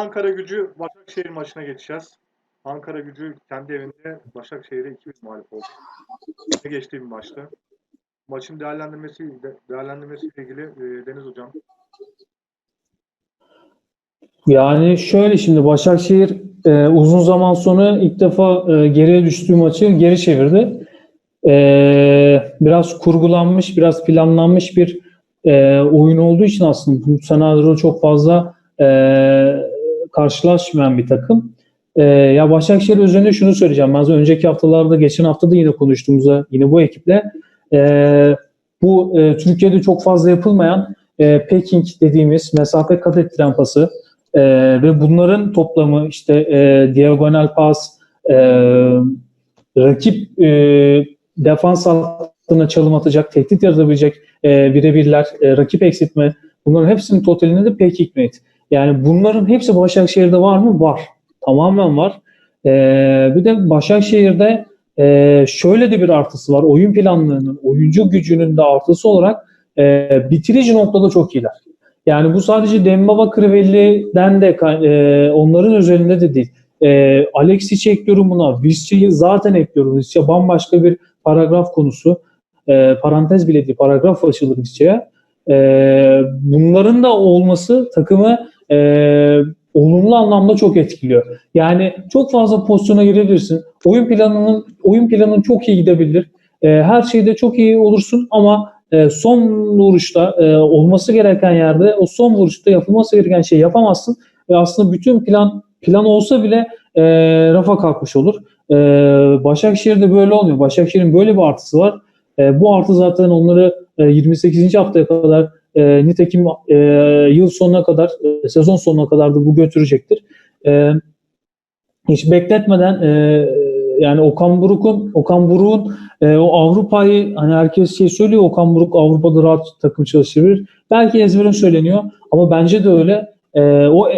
Ankara gücü Başakşehir maçına geçeceğiz. Ankara gücü kendi evinde Başakşehir'e 2-1 mağlup oldu. Ne geçtiği bir maçtı. Maçın değerlendirmesi değerlendirmesiyle ilgili e, Deniz Hocam. Yani şöyle şimdi Başakşehir e, uzun zaman sonra ilk defa e, geriye düştüğü maçı geri çevirdi. E, biraz kurgulanmış, biraz planlanmış bir e, oyun olduğu için aslında bu senaryo çok fazla e, karşılaşmayan bir takım. E, ya Başakşehir üzerinde şunu söyleyeceğim. Ben önceki haftalarda, geçen hafta da yine konuştuğumuzda yine bu ekiple e, bu e, Türkiye'de çok fazla yapılmayan e, Peking dediğimiz mesafe kat ettiren pası, ee, ve bunların toplamı işte e, diagonal pas, e, rakip e, defans hattına çalım atacak, tehdit yaratabilecek e, birebirler, e, rakip eksiltme bunların hepsinin totalinde de pek hikmet. Yani bunların hepsi Başakşehir'de var mı? Var. Tamamen var. E, bir de Başakşehir'de e, şöyle de bir artısı var. Oyun planlarının, oyuncu gücünün de artısı olarak e, bitirici noktada çok iyiler. Yani bu sadece Dembaba Crivelli'den de e, onların özelinde de değil. E, Alexic'i ekliyorum buna. Visca'yı zaten ekliyorum. Visca bambaşka bir paragraf konusu. E, parantez bile değil. Paragraf açılır Visca'ya. E, bunların da olması takımı e, olumlu anlamda çok etkiliyor. Yani çok fazla pozisyona girebilirsin. Oyun planının oyun planın çok iyi gidebilir. E, her şeyde çok iyi olursun ama e, son vuruşta e, olması gereken yerde o son vuruşta yapılması gereken şeyi yapamazsın ve aslında bütün plan plan olsa bile e, rafa kalkmış olur. E, Başakşehir'de böyle olmuyor. Başakşehir'in böyle bir artısı var. E, bu artı zaten onları e, 28. haftaya kadar e, nitekim e, yıl sonuna kadar e, sezon sonuna kadar da bu götürecektir. E, hiç bekletmeden e, yani Okan Buruk'un Okan Buruk'un e, o Avrupa'yı hani herkes şey söylüyor Okan Buruk Avrupa'da rahat takım çalıştırır. Belki ezberin söyleniyor ama bence de öyle. E, o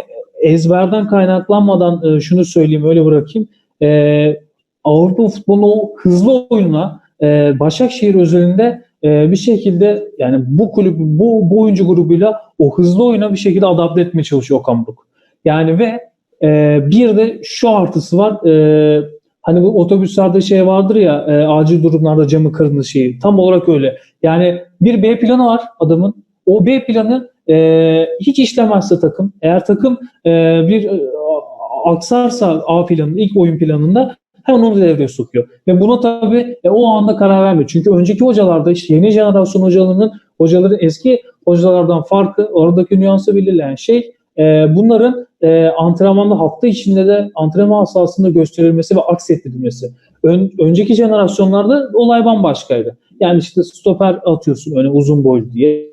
ezberden kaynaklanmadan e, şunu söyleyeyim öyle bırakayım. E, Avrupa futbolunun hızlı oyununa e, Başakşehir özelinde e, bir şekilde yani bu kulüp bu, bu oyuncu grubuyla o hızlı oyuna bir şekilde adapte etmeye çalışıyor Okan Buruk. Yani ve e, bir de şu artısı var. E, Hani bu otobüslerde şey vardır ya e, acil durumlarda camı kırılmış şeyi. Tam olarak öyle. Yani bir B planı var adamın. O B planı e, hiç işlemezse takım. Eğer takım e, bir e, aksarsa A planının ilk oyun planında hemen onu devreye sokuyor. Ve buna tabii e, o anda karar vermiyor. Çünkü önceki hocalarda işte yeni jenerasyon hocalarının hocaların eski hocalardan farkı oradaki nüansı belirleyen şey e, bunların e, antrenmanda hafta içinde de antrenman sahasında gösterilmesi ve aksettirilmesi. Ön, önceki jenerasyonlarda olay bambaşkaydı. Yani işte stoper atıyorsun öne uzun boylu diye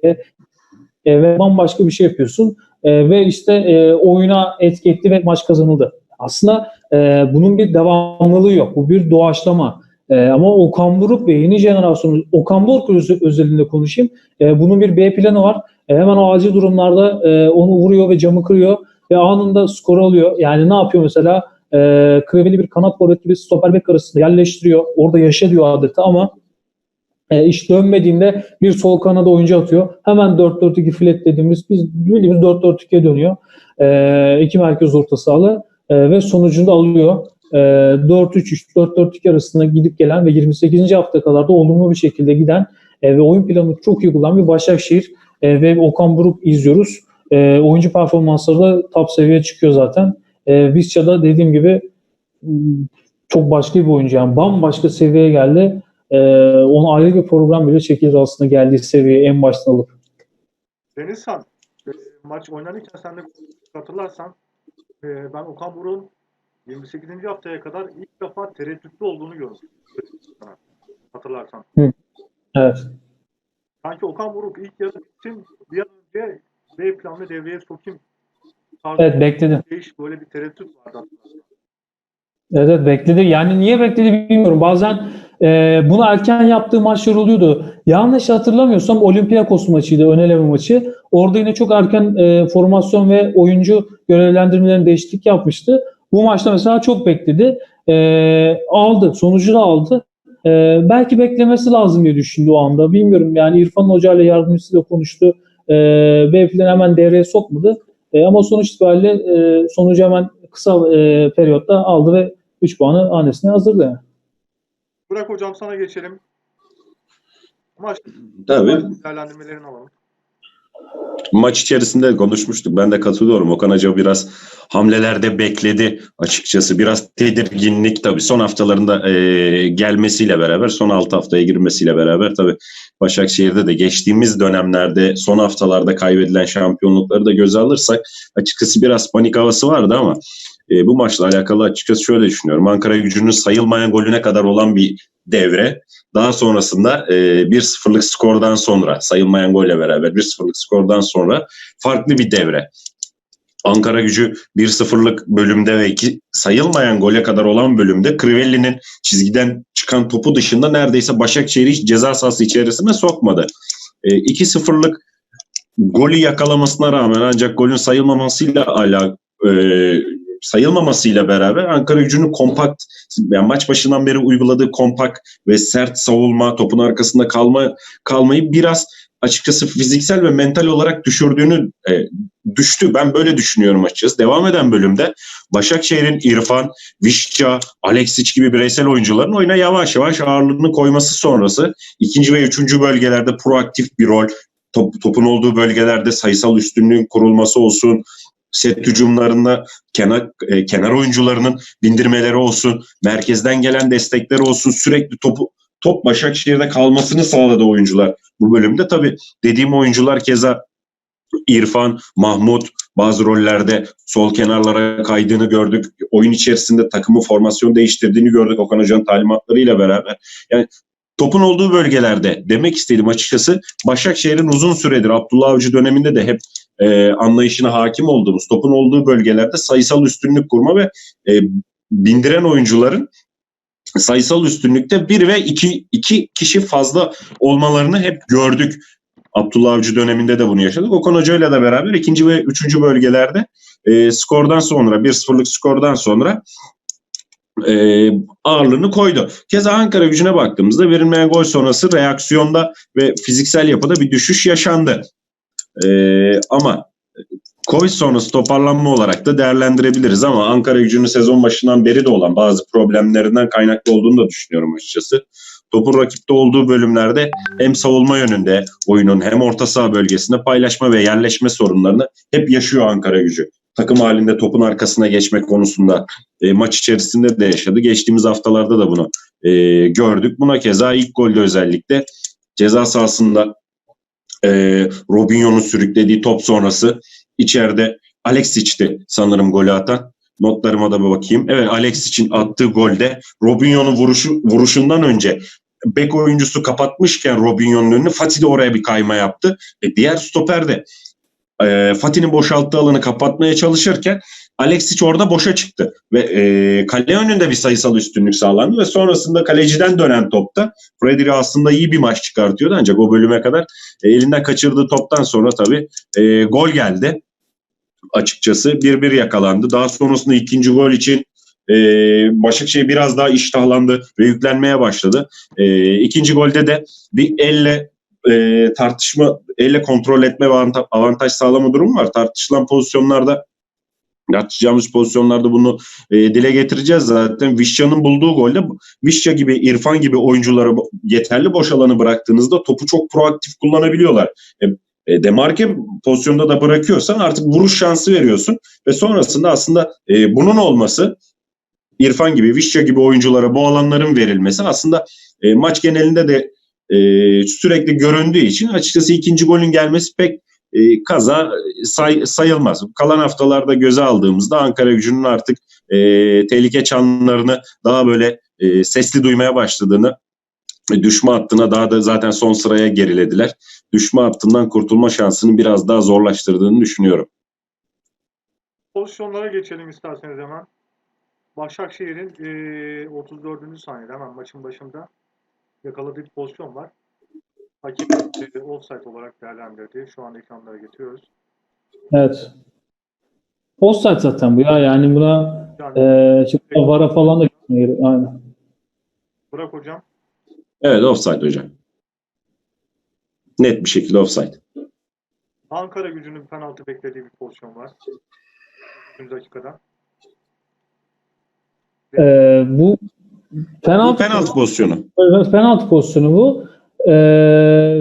e, ve bambaşka bir şey yapıyorsun e, ve işte e, oyuna etki etti ve maç kazanıldı. Aslında e, bunun bir devamlılığı yok. Bu bir doğaçlama. E, ama Okan Buruk ve yeni jenerasyonun Okan Buruk özelinde konuşayım. E, bunun bir B planı var. E, hemen o acil durumlarda e, onu vuruyor ve camı kırıyor ve anında skor alıyor. Yani ne yapıyor mesela? E, Kreveli bir kanat forvet gibi stoper bek arasında yerleştiriyor. Orada yaşa diyor adeta ama e, iş dönmediğinde bir sol kanada oyuncu atıyor. Hemen 4-4-2 filet dediğimiz biz bildiğimiz 4-4-2'ye dönüyor. E, iki merkez orta sahalı e, ve sonucunda alıyor. E, 4-3-3, 4-4-2 arasında gidip gelen ve 28. hafta kadar da olumlu bir şekilde giden e, ve oyun planını çok iyi kullanan bir Başakşehir e, ve Okan Buruk izliyoruz. E, oyuncu performansları da top seviyeye çıkıyor zaten. E, Visca'da dediğim gibi çok başka bir oyuncu yani bambaşka seviyeye geldi. E, ona ayrı bir program bile çekilir aslında geldiği seviyeyi en baştan alıp. Denizhan, e, maç oynanırken sen de hatırlarsan e, ben Okan Buruk'un 28. haftaya kadar ilk defa tereddütlü olduğunu gördüm. Hatırlarsan. Hı. Evet. Sanki Okan Buruk ilk yarı için bir an önce B planını devreye sokayım. Tarzı Evet bekledi. Değiş böyle bir tereddüt vardı. Evet, evet bekledi. Yani niye bekledi bilmiyorum. Bazen e, bunu erken yaptığı maçlar oluyordu. Yanlış hatırlamıyorsam Olympiakos maçıydı, ön eleme maçı. Orada yine çok erken e, formasyon ve oyuncu görevlendirmelerini değişiklik yapmıştı. Bu maçta mesela çok bekledi. E, aldı, sonucu da aldı. E, belki beklemesi lazım diye düşündü o anda. Bilmiyorum yani İrfan Hoca ile yardımcısıyla konuştu. E, B planı hemen devreye sokmadı. E, ama sonuç itibariyle e, sonucu hemen kısa e, periyotta aldı ve 3 puanı hanesine hazırdı. Yani. Burak hocam sana geçelim. Maç, Tabii. değerlendirmelerini alalım. Maç içerisinde konuşmuştuk. Ben de katılıyorum. Okan Hoca biraz hamlelerde bekledi açıkçası. Biraz tedirginlik tabii. Son haftalarında e, gelmesiyle beraber, son 6 haftaya girmesiyle beraber tabii Başakşehir'de de geçtiğimiz dönemlerde son haftalarda kaybedilen şampiyonlukları da göze alırsak açıkçası biraz panik havası vardı ama e, bu maçla alakalı açıkçası şöyle düşünüyorum. Ankara gücünün sayılmayan golüne kadar olan bir devre. Daha sonrasında e, 1-0'lık skordan sonra sayılmayan golle beraber 1-0'lık skordan sonra farklı bir devre. Ankara gücü 1-0'lık bölümde ve iki sayılmayan gole kadar olan bölümde Crivelli'nin çizgiden çıkan topu dışında neredeyse Başakşehir'i hiç ceza sahası içerisine sokmadı. E, 2-0'lık golü yakalamasına rağmen ancak golün sayılmamasıyla ala, e, sayılmamasıyla beraber Ankara gücünün kompakt yani maç başından beri uyguladığı kompakt ve sert savunma, topun arkasında kalma kalmayı biraz açıkçası fiziksel ve mental olarak düşürdüğünü e, düştü. Ben böyle düşünüyorum açıkçası. Devam eden bölümde Başakşehir'in İrfan, Vişça, Alexic gibi bireysel oyuncuların oyuna yavaş yavaş ağırlığını koyması sonrası ikinci ve üçüncü bölgelerde proaktif bir rol, top, topun olduğu bölgelerde sayısal üstünlüğün kurulması olsun, set hücumlarında kenar e, kenar oyuncularının bindirmeleri olsun, merkezden gelen destekleri olsun, sürekli topu top Başakşehir'de kalmasını sağladı oyuncular bu bölümde. Tabii dediğim oyuncular keza İrfan, Mahmut bazı rollerde sol kenarlara kaydığını gördük. Oyun içerisinde takımı formasyon değiştirdiğini gördük Okan Hoca'nın talimatlarıyla beraber. Yani topun olduğu bölgelerde demek istedim açıkçası Başakşehir'in uzun süredir Abdullah Avcı döneminde de hep e, anlayışına hakim olduğumuz topun olduğu bölgelerde sayısal üstünlük kurma ve e, bindiren oyuncuların sayısal üstünlükte bir ve iki, iki kişi fazla olmalarını hep gördük. Abdullah Avcı döneminde de bunu yaşadık. Okan Hoca ile de beraber ikinci ve üçüncü bölgelerde e, skordan sonra 1-0'lık skordan sonra e, ağırlığını koydu. Keza Ankara gücüne baktığımızda verilmeyen gol sonrası reaksiyonda ve fiziksel yapıda bir düşüş yaşandı. E, ama Covid sonrası toparlanma olarak da değerlendirebiliriz ama Ankara gücünün sezon başından beri de olan bazı problemlerinden kaynaklı olduğunu da düşünüyorum açıkçası. Topun rakipte olduğu bölümlerde hem savunma yönünde oyunun hem orta saha bölgesinde paylaşma ve yerleşme sorunlarını hep yaşıyor Ankara gücü. Takım halinde topun arkasına geçmek konusunda e, maç içerisinde de yaşadı. Geçtiğimiz haftalarda da bunu e, gördük. Buna keza ilk golde özellikle ceza sahasında e, Robinho'nun sürüklediği top sonrası içeride Alexic'ti sanırım golü atan. Notlarıma da bir bakayım. Evet Alexic'in attığı golde Robinho'nun vuruşu, vuruşundan önce bek oyuncusu kapatmışken Robinho'nun önünü Fatih de oraya bir kayma yaptı. E, diğer stoper de e, Fatih'in boşalttığı alanı kapatmaya çalışırken Alexic orada boşa çıktı ve e, kale önünde bir sayısal üstünlük sağlandı ve sonrasında kaleciden dönen topta Freddy aslında iyi bir maç çıkartıyordu ancak o bölüme kadar e, elinden kaçırdığı toptan sonra tabii e, gol geldi açıkçası 1-1 yakalandı. Daha sonrasında ikinci gol için e, Başakşehir biraz daha iştahlandı ve yüklenmeye başladı. E, ikinci golde de bir elle e, tartışma, elle kontrol etme ve avantaj sağlama durumu var. Tartışılan pozisyonlarda Tartışacağımız pozisyonlarda bunu e, dile getireceğiz zaten. Vişça'nın bulduğu golde Vişça gibi, İrfan gibi oyunculara yeterli boş alanı bıraktığınızda topu çok proaktif kullanabiliyorlar. E, e, demarke pozisyonda da bırakıyorsan artık vuruş şansı veriyorsun ve sonrasında aslında e, bunun olması İrfan gibi, Vişça gibi oyunculara bu alanların verilmesi aslında e, maç genelinde de e, sürekli göründüğü için açıkçası ikinci golün gelmesi pek e, kaza say, sayılmaz. Kalan haftalarda göze aldığımızda Ankara gücünün artık e, tehlike çanlarını daha böyle e, sesli duymaya başladığını düşme hattına daha da zaten son sıraya gerilediler. Düşme hattından kurtulma şansını biraz daha zorlaştırdığını düşünüyorum. Pozisyonlara geçelim isterseniz hemen. Başakşehir'in e, 34. saniyede hemen maçın başında yakaladığı bir pozisyon var. Hakem e, offside olarak değerlendirdi. Şu an ekranlara getiriyoruz. Evet. Offside zaten bu ya. Yani buna Yani e, şimdi VAR'a falan da gitmeye Aynen. Burak hocam Evet offside hocam. Net bir şekilde offside. Ankara gücünün penaltı beklediği bir pozisyon var. 3. dakikada. Ee, bu Bu penaltı, penaltı pozisyonu. Evet, penaltı pozisyonu bu. Ee,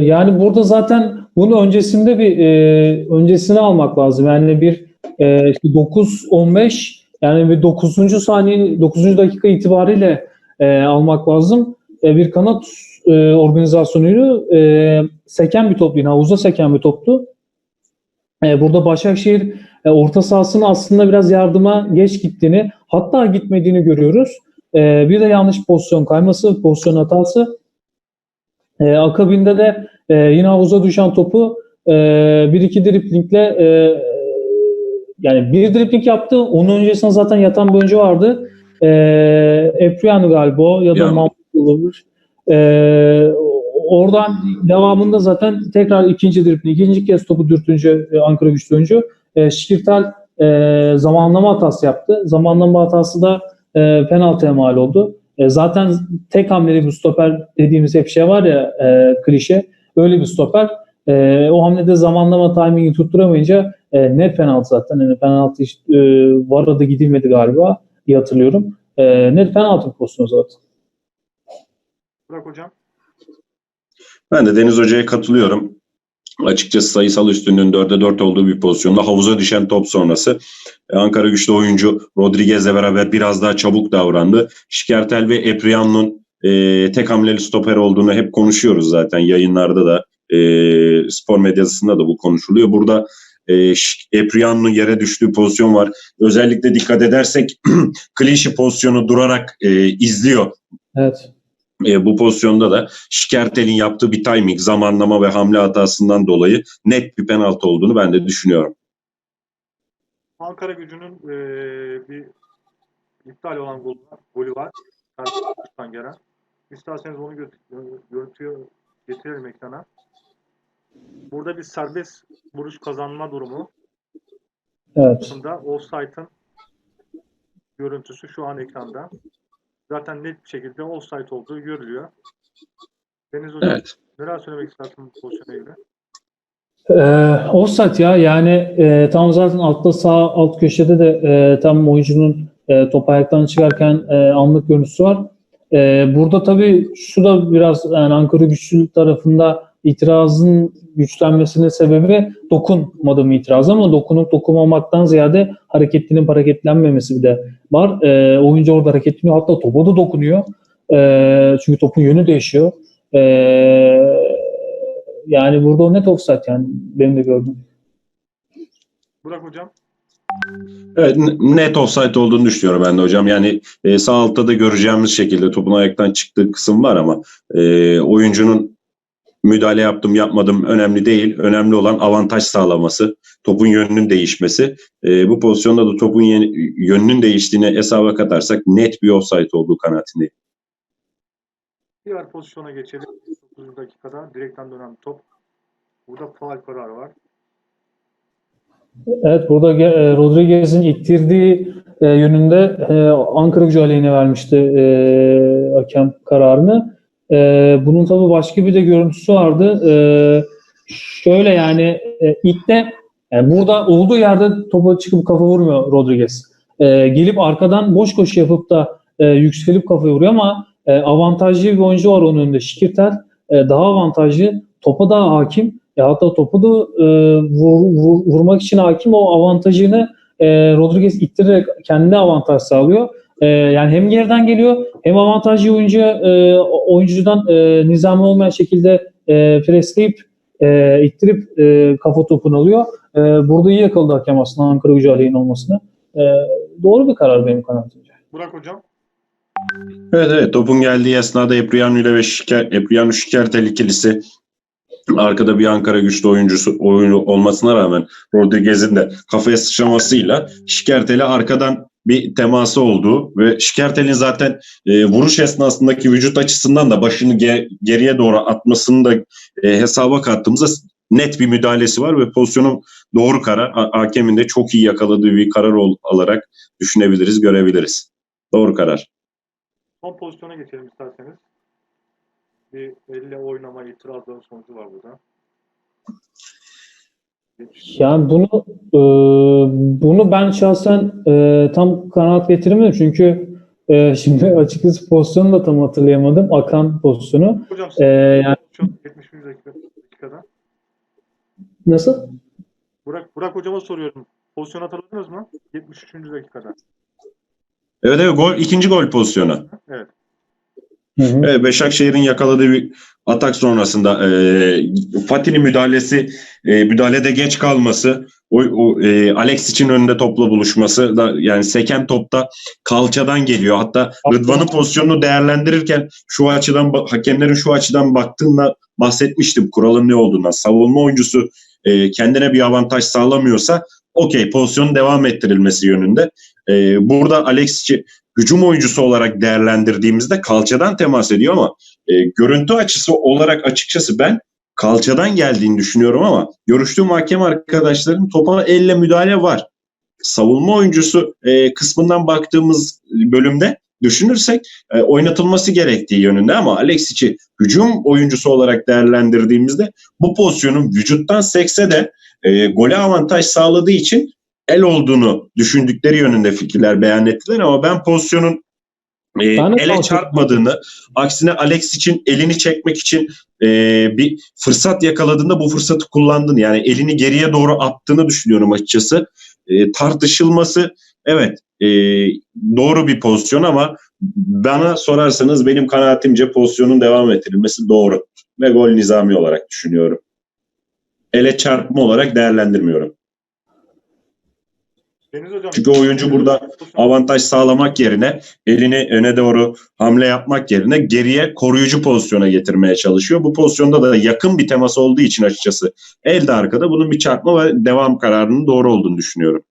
yani burada zaten bunun öncesinde bir e, öncesini almak lazım. Yani bir e, işte 9-15 yani bir 9. saniye 9. dakika itibariyle e, almak lazım. E, bir kanat e, organizasyonuydu. E, seken bir top yine havuza seken bir toptu. E, burada Başakşehir e, orta sahasının aslında biraz yardıma geç gittiğini hatta gitmediğini görüyoruz. E, bir de yanlış pozisyon kayması, pozisyon hatası. E, akabinde de e, yine havuza düşen topu e, bir iki driplingle e, yani bir dripling yaptı. Onun öncesinde zaten yatan bir oyuncu vardı. E, Epriano galiba ya da Yani. Mahmut olabilir. E, oradan devamında zaten tekrar ikinci dripling, ikinci kez topu dürtünce e, Ankara güçlü oyuncu. E, Şikirtel e, zamanlama hatası yaptı. Zamanlama hatası da e, penaltıya mal oldu. E, zaten tek hamleli bir stoper dediğimiz hep şey var ya e, klişe. Öyle bir stoper. E, o hamlede zamanlama timingi tutturamayınca e, net penaltı zaten. Yani penaltı hiç, e, VAR'a da gidilmedi galiba diye hatırlıyorum. E, net penaltı pozisyonu zaten. Burak hocam. Ben de Deniz Hoca'ya katılıyorum. Açıkçası sayısal üstünlüğün 4'e 4 olduğu bir pozisyonda havuza düşen top sonrası Ankara güçlü oyuncu Rodriguez'le beraber biraz daha çabuk davrandı. Şikertel ve Epriano'nun e, tek hamleli stoper olduğunu hep konuşuyoruz zaten yayınlarda da e, spor medyasında da bu konuşuluyor. Burada e, Epriano'nun yere düştüğü pozisyon var. Özellikle dikkat edersek klişe pozisyonu durarak e, izliyor Evet. e, bu pozisyonda da Şikertel'in yaptığı bir timing, zamanlama ve hamle hatasından dolayı net bir penaltı olduğunu ben de düşünüyorum. Ankara gücünün eee, bir iptal olan golü var. Golü var. Karşıdan gelen. İsterseniz onu gö- görüntüye getirelim ekrana. Burada bir serbest vuruş kazanma durumu. Evet. Aslında offside'ın görüntüsü şu an ekranda. Zaten net bir şekilde offside olduğu görülüyor. Deniz Hocam Evet. neler söylemek istersin bu pozisyona ilgili? Ee, offside ya yani e, tam zaten altta sağ alt köşede de e, tam oyuncunun e, top ayaktan çıkarken e, anlık görüntüsü var. E, burada tabii şu da biraz yani Ankara güçlü tarafında itirazın güçlenmesinin sebebi dokunmadım itiraz ama dokunup dokunmamaktan ziyade hareketlinin hareketlenmemesi bir de var. E, oyuncu orada hareketleniyor hatta topa da dokunuyor. E, çünkü topun yönü değişiyor. E, yani burada o net offside yani benim de gördüğüm. Burak Hocam Evet, net offside olduğunu düşünüyorum ben de hocam. Yani e, sağ altta da göreceğimiz şekilde topun ayaktan çıktığı kısım var ama e, oyuncunun müdahale yaptım yapmadım önemli değil. Önemli olan avantaj sağlaması, topun yönünün değişmesi. E, bu pozisyonda da topun yeni- yönünün değiştiğini hesaba katarsak net bir offside olduğu kanaatindeyim. diğer pozisyona geçelim. 9. dakikada direkten dönen top. Burada faul kararı var. Evet burada e, Rodriguez'in ittirdiği e, yönünde e, Ankara gücü aleyhine vermişti hakem kararını. Bunun tabii başka bir de görüntüsü vardı. Şöyle yani e, ilk de yani burada olduğu yerde topa çıkıp kafa vurmuyor Rodriguez. Gelip arkadan boş koşu yapıp da e, yükselip kafa vuruyor ama avantajlı bir oyuncu var onun önünde. Şikirtel e, daha avantajlı. Topa daha hakim. Ya hatta topu da e, vur- vur- vurmak için hakim o avantajını e, Rodriguez ittirerek kendine avantaj sağlıyor. E, yani hem geriden geliyor hem avantajlı oyuncu e, oyuncudan e, nizami olmayan şekilde e, presleyip e, ittirip e, kafa topunu alıyor. E, burada iyi yakaladı hakem aslında Ankara gücü aleyhine olmasını. E, doğru bir karar benim kanaatimce. Burak Hocam Evet evet topun geldiği esnada Epriano ile ve Şiker, Epriano Şikertel ikilisi arkada bir Ankara güçlü oyuncusu oyunu olmasına rağmen Rodriguez'in de kafaya sıçramasıyla Şikertel'e arkadan bir teması olduğu ve Şikertel'in zaten e, vuruş esnasındaki vücut açısından da başını ge- geriye doğru atmasını da e, hesaba kattığımızda net bir müdahalesi var ve pozisyonun doğru karar ha- hakemin de çok iyi yakaladığı bir karar ol- olarak düşünebiliriz, görebiliriz. Doğru karar. Son pozisyona geçelim isterseniz. Bir elle oynama itirazları sonucu var burada. Yani bunu e, bunu ben şahsen e, tam kanaat getiremedim çünkü e, şimdi açıkçası pozisyonu da tam hatırlayamadım. Akan pozisyonu. Hocam E, yani şu an 71 dakika, dakikada. nasıl? Burak, Burak hocama soruyorum. Pozisyon hatırladınız mı? 73. dakikada. Evet evet gol ikinci gol pozisyonu. Evet. Hı hı. Evet, Başakşehir'in yakaladığı bir atak sonrasında e, Fatih'in müdahalesi, e, müdahalede geç kalması, o, o e, Alex için önünde topla buluşması da yani seken topta kalçadan geliyor. Hatta Rıdvan'ın pozisyonunu değerlendirirken şu açıdan hakemlerin şu açıdan baktığında bahsetmiştim kuralın ne olduğundan. Savunma oyuncusu e, kendine bir avantaj sağlamıyorsa okey pozisyonun devam ettirilmesi yönünde. E, burada Alexic'i hücum oyuncusu olarak değerlendirdiğimizde kalçadan temas ediyor ama e, görüntü açısı olarak açıkçası ben kalçadan geldiğini düşünüyorum ama görüştüğüm hakem arkadaşların topa elle müdahale var. Savunma oyuncusu e, kısmından baktığımız bölümde düşünürsek e, oynatılması gerektiği yönünde ama Alexic'i hücum oyuncusu olarak değerlendirdiğimizde bu pozisyonun vücuttan sekse de e, gole avantaj sağladığı için el olduğunu düşündükleri yönünde fikirler beyan ettiler ama ben pozisyonun e, ele çarpmadığını, aksine Alex için elini çekmek için e, bir fırsat yakaladığında bu fırsatı kullandığını yani elini geriye doğru attığını düşünüyorum açıkçası. E, tartışılması evet e, doğru bir pozisyon ama bana sorarsanız benim kanaatimce pozisyonun devam ettirilmesi doğru ve gol nizami olarak düşünüyorum. Ele çarpma olarak değerlendirmiyorum. Deniz hocam. Çünkü oyuncu burada avantaj sağlamak yerine elini öne doğru hamle yapmak yerine geriye koruyucu pozisyona getirmeye çalışıyor. Bu pozisyonda da yakın bir temas olduğu için açıkçası elde arkada bunun bir çarpma ve devam kararının doğru olduğunu düşünüyorum.